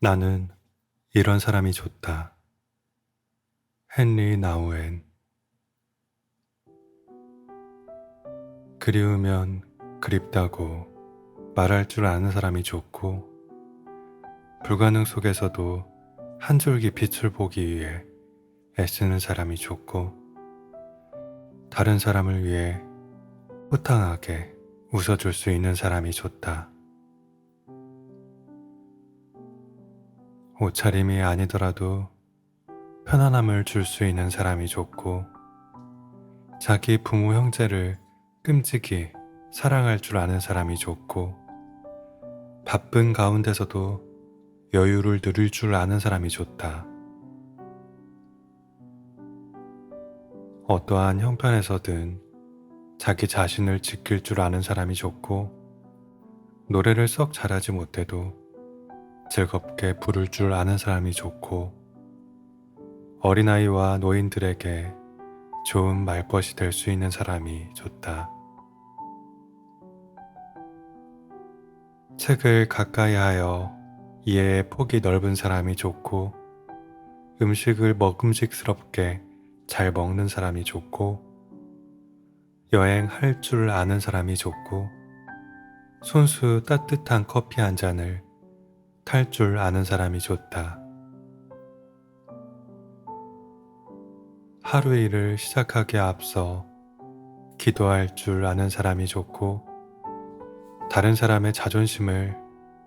나는 이런 사람이 좋다. 헨리 나우엔 그리우면 그립다고 말할 줄 아는 사람이 좋고 불가능 속에서도 한 줄기 빛을 보기 위해 애쓰는 사람이 좋고 다른 사람을 위해 호탕하게 웃어줄 수 있는 사람이 좋다. 옷차림이 아니더라도 편안함을 줄 수 있는 사람이 좋고 자기 부모 형제를 끔찍이 사랑할 줄 아는 사람이 좋고 바쁜 가운데서도 여유를 누릴 줄 아는 사람이 좋다. 어떠한 형편에서든 자기 자신을 지킬 줄 아는 사람이 좋고 노래를 썩 잘하지 못해도 즐겁게 부를 줄 아는 사람이 좋고 어린아이와 노인들에게 좋은 말벗이 될 수 있는 사람이 좋다. 책을 가까이 하여 이해의 폭이 넓은 사람이 좋고 음식을 먹음직스럽게 잘 먹는 사람이 좋고 여행할 줄 아는 사람이 좋고 손수 따뜻한 커피 한 잔을 탈 줄 아는 사람이 좋다. 하루 일을 시작하기에 앞서 기도할 줄 아는 사람이 좋고 다른 사람의 자존심을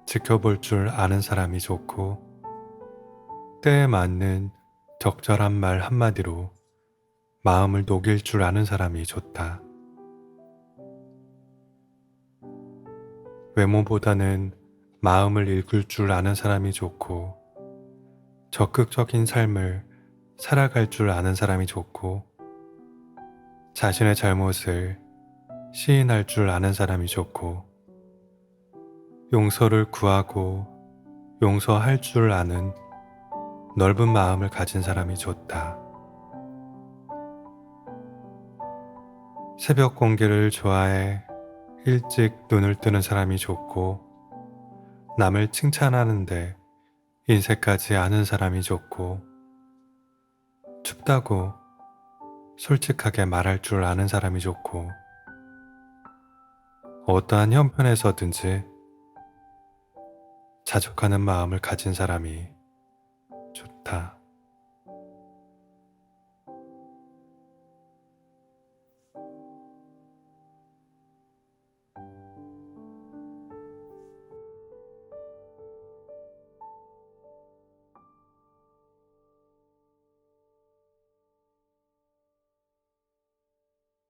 지켜볼 줄 아는 사람이 좋고 때에 맞는 적절한 말 한마디로 마음을 녹일 줄 아는 사람이 좋다. 외모보다는 마음을 읽을 줄 아는 사람이 좋고 적극적인 삶을 살아갈 줄 아는 사람이 좋고 자신의 잘못을 시인할 줄 아는 사람이 좋고 용서를 구하고 용서할 줄 아는 넓은 마음을 가진 사람이 좋다. 새벽 공기를 좋아해 일찍 눈을 뜨는 사람이 좋고 남을 칭찬하는데 인색하지 않은 사람이 좋고 춥다고 솔직하게 말할 줄 아는 사람이 좋고 어떠한 형편에서든지 자족하는 마음을 가진 사람이 좋다.